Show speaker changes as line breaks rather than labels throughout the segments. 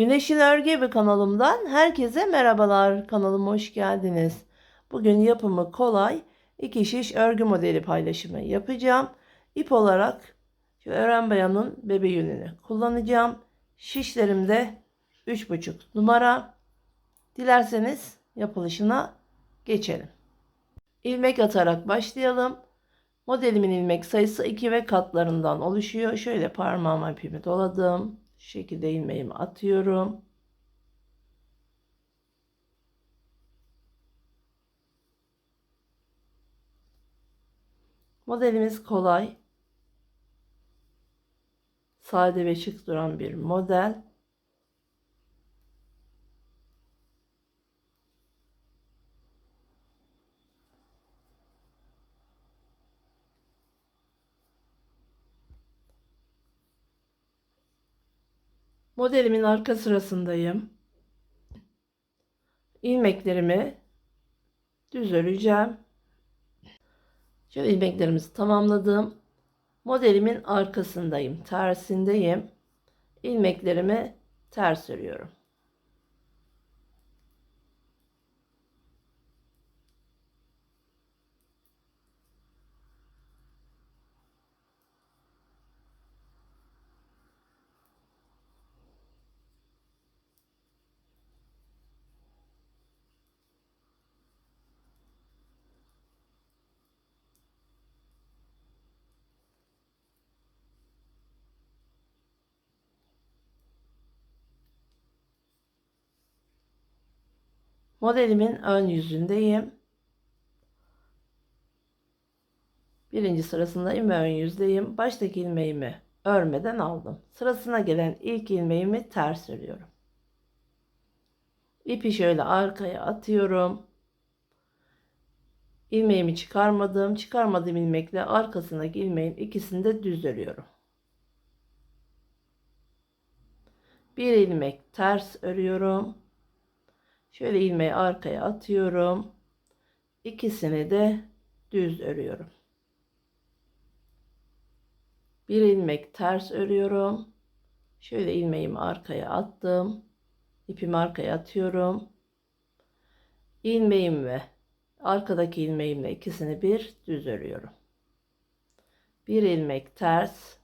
Güneşin Örgü Evi kanalımdan herkese merhabalar. Kanalıma hoş geldiniz. Bugün yapımı kolay iki şiş örgü modeli paylaşımı yapacağım. İp olarak şu ören bayanın bebe yününü kullanacağım. Şişlerimde 3,5 numara. Dilerseniz yapılışına geçelim. İlmek atarak başlayalım. Modelimin ilmek sayısı 2 ve katlarından oluşuyor. Şöyle parmağıma ipimi doladım. Şekilde ilmeğimi atıyorum. Modelimiz kolay. Sade ve şık duran bir model. Modelimin arka sırasındayım. İlmeklerimi düz öreceğim. Şöyle ilmeklerimizi tamamladım. Modelimin arkasındayım, tersindeyim. İlmeklerimi ters örüyorum. Modelimin ön yüzündeyim. Birinci sırasındayım ve ön yüzdeyim. Baştaki ilmeğimi örmeden aldım. Sırasına gelen ilk ilmeğimi ters örüyorum. İpi şöyle arkaya atıyorum. İlmeğimi çıkarmadım. Çıkarmadığım ilmekle arkasındaki ilmeğin ikisini de düz örüyorum. Bir ilmek ters örüyorum. Şöyle ilmeği arkaya atıyorum. İkisini de düz örüyorum. Bir ilmek ters örüyorum. Şöyle ilmeğimi arkaya attım. İpimi arkaya atıyorum. İlmeğim ve arkadaki ilmeğimle ikisini bir düz örüyorum. Bir ilmek ters.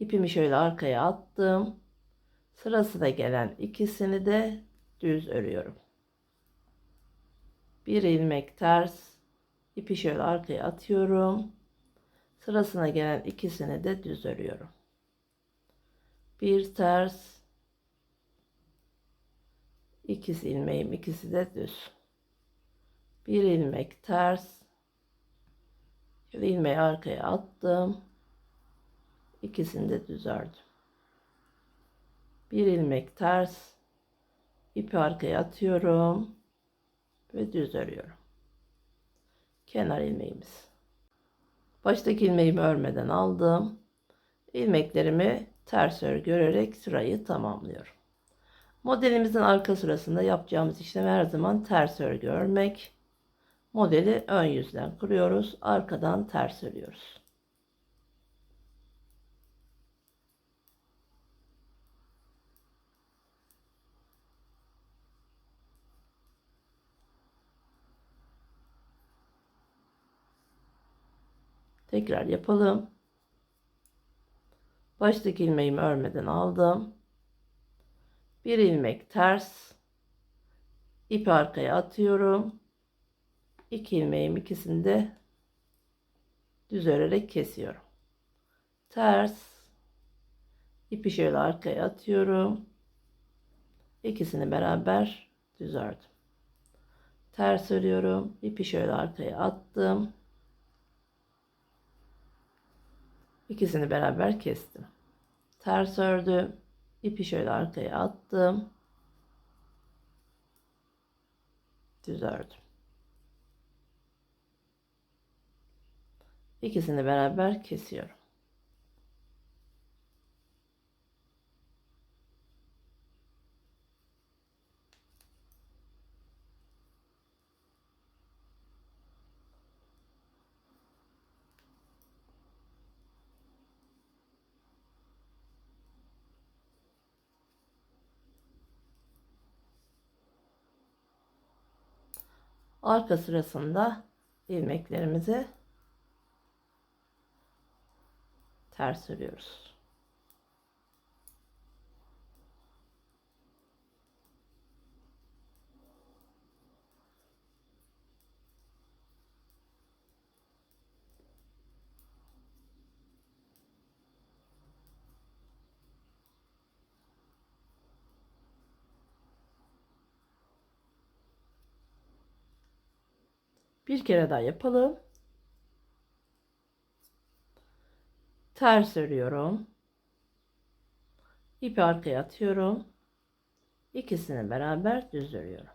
İpimi şöyle arkaya attım. Sırasına gelen ikisini de düz örüyorum. Bir ilmek ters ipi şöyle arkaya atıyorum. Sırasına gelen ikisini de düz örüyorum. Bir ters ikisi ilmeğim ikisi de düz. Bir ilmek ters şöyle ilmeği arkaya attım. İkisini de düz ördüm. Bir ilmek ters ipi arkaya atıyorum ve düz örüyorum. Kenar ilmeğimiz. Baştaki ilmeğimi örmeden aldım. İlmeklerimi ters örgü örerek sırayı tamamlıyorum. Modelimizin arka sırasında yapacağımız işlem her zaman ters örgü örmek. Modeli ön yüzden kuruyoruz. Arkadan ters örüyoruz. Tekrar yapalım. Baştaki ilmeğimi örmeden aldım. Bir ilmek ters. ipi arkaya atıyorum. İki ilmeğim ikisini de düz örerek kesiyorum. Ters. ipi şöyle arkaya atıyorum. İkisini beraber düz ördüm. Ters örüyorum. ipi şöyle arkaya attım. İkisini beraber kestim. Ters ördüm. İpi şöyle arkaya attım. Düz ördüm. İkisini beraber kesiyorum. Arka sırasında ilmeklerimizi ters örüyoruz. Bir kere daha yapalım. Ters örüyorum. İpi arkaya atıyorum. İkisini beraber düz örüyorum.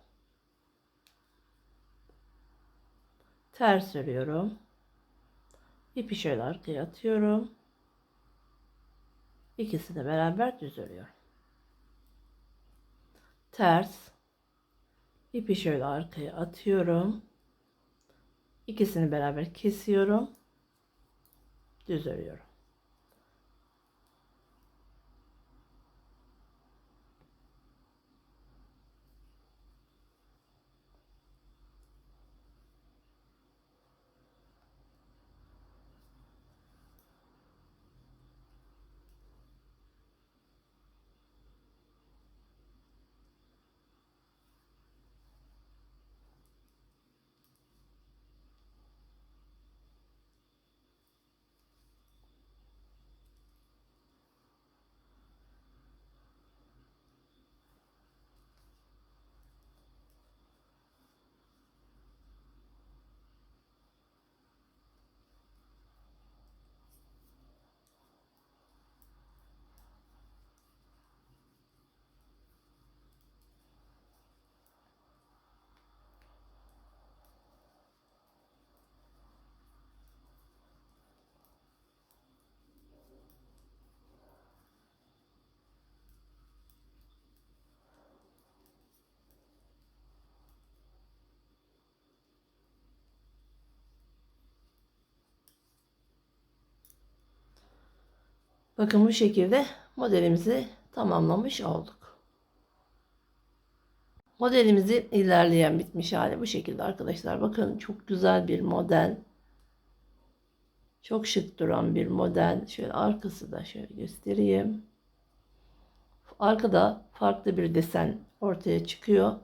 Ters örüyorum. İpi şöyle arkaya atıyorum. İkisini beraber düz örüyorum. Ters. İpi şöyle arkaya atıyorum. İkisini beraber kesiyorum. Düz örüyorum. Bakın bu şekilde modelimizi tamamlamış olduk. Modelimizin ilerleyen bitmiş hali bu şekilde arkadaşlar. Bakın çok güzel bir model. Çok şık duran bir model. Şöyle arkası da şöyle göstereyim. Arkada farklı bir desen ortaya çıkıyor.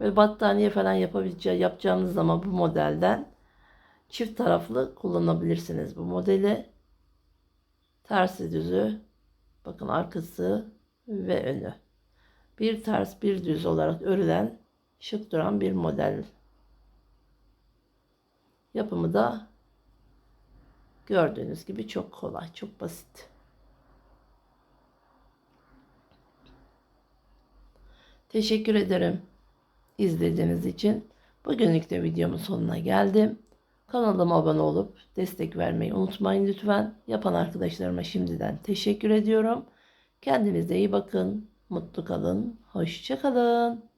Ve battaniye falan yapabileceği, yapacağınız zaman bu modelden çift taraflı kullanabilirsiniz bu modeli. Tersi düzü. Bakın arkası ve önü. Bir ters bir düz olarak örülen şık duran bir model. Yapımı da gördüğünüz gibi çok kolay, çok basit. Teşekkür ederim izlediğiniz için. Bugünlük de videomun sonuna geldim. Kanalıma abone olup destek vermeyi unutmayın lütfen. Yapan arkadaşlarıma şimdiden teşekkür ediyorum. Kendinize iyi bakın. Mutlu kalın. Hoşça kalın.